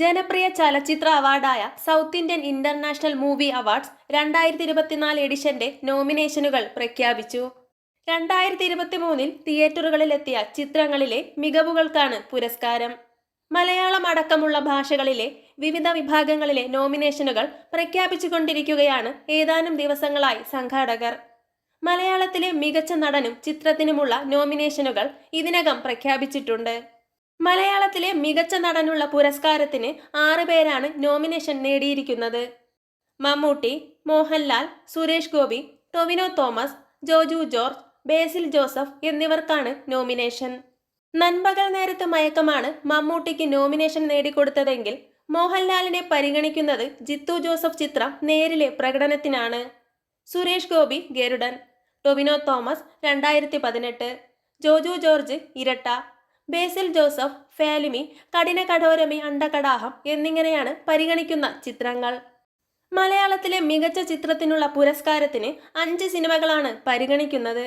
ജനപ്രിയ ചലച്ചിത്ര അവാർഡായ south Indian international movie awards രണ്ടായിരത്തി ഇരുപത്തിനാല് എഡിഷന്റെ നോമിനേഷനുകൾ പ്രഖ്യാപിച്ചു. രണ്ടായിരത്തി ഇരുപത്തി മൂന്നിൽ തിയേറ്ററുകളിലെത്തിയ ചിത്രങ്ങളിലെ മികവുകൾക്കാണ് പുരസ്കാരം. മലയാളം അടക്കമുള്ള ഭാഷകളിലെ വിവിധ വിഭാഗങ്ങളിലെ നോമിനേഷനുകൾ പ്രഖ്യാപിച്ചുകൊണ്ടിരിക്കുകയാണ് ഏതാനും ദിവസങ്ങളായി സംഘാടകർ. മലയാളത്തിലെ മികച്ച നടനും ചിത്രത്തിനുമുള്ള നോമിനേഷനുകൾ ഇതിനകം പ്രഖ്യാപിച്ചിട്ടുണ്ട്. മലയാളത്തിലെ മികച്ച നടനുള്ള പുരസ്കാരത്തിന് ആറ് പേരാണ് നോമിനേഷൻ നേടിയിരിക്കുന്നത്. മമ്മൂട്ടി മോഹൻലാൽ സുരേഷ് ഗോപി ടൊവിനോ തോമസ് ജോജു ജോർജ് ബേസിൽ ജോസഫ് എന്നിവർക്കാണ് നോമിനേഷൻ. നൻപകൽ നേരത്തെ മയക്കമാണ് മമ്മൂട്ടിക്ക് നോമിനേഷൻ നേടിക്കൊടുത്തതെങ്കിൽ മോഹൻലാലിനെ പരിഗണിക്കുന്നത് ജിത്തു ജോസഫ് ചിത്രം നേരിലെ പ്രകടനത്തിനാണ്. സുരേഷ് ഗോപി ഗരുഡൻ. ടൊവിനോ തോമസ് രണ്ടായിരത്തി പതിനെട്ട്. ജോജു ജോർജ് ഇരട്ട. ബേസിൽ ജോസഫ് ഫാലിമി കഠിന കഠോരമി അണ്ടകടാഹം എന്നിങ്ങനെയാണ് പരിഗണിക്കുന്ന ചിത്രങ്ങൾ. മലയാളത്തിലെ മികച്ച ചിത്രത്തിനുള്ള പുരസ്കാരത്തിന് അഞ്ച് സിനിമകളാണ് പരിഗണിക്കുന്നത്.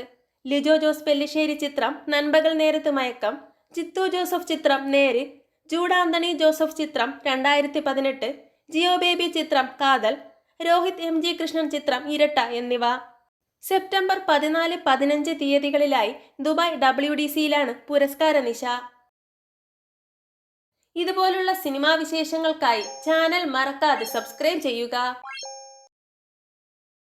ലിജോ ജോസ് പെല്ലിശ്ശേരി ചിത്രം നൻപകൽ നേരത്ത് മയക്കം ചിത്തു ജോസഫ് ചിത്രം നേര് ജൂഡ് ആന്റണി ജോസഫ് ചിത്രം രണ്ടായിരത്തി പതിനെട്ട് ജിയോ ബേബി ചിത്രം കാതൽ രോഹിത് എം ജി കൃഷ്ണൻ ചിത്രം ഇരട്ട എന്നിവ. സെപ്റ്റംബർ പതിനാല് പതിനഞ്ച് തീയതികളിലായി ദുബായ് ഡബ്ല്യു ഡി സിയിലാണ് പുരസ്കാര നിശ. ഇതുപോലുള്ള സിനിമാ വിശേഷങ്ങൾക്കായി ചാനൽ മറക്കാതെ സബ്സ്ക്രൈബ് ചെയ്യുക.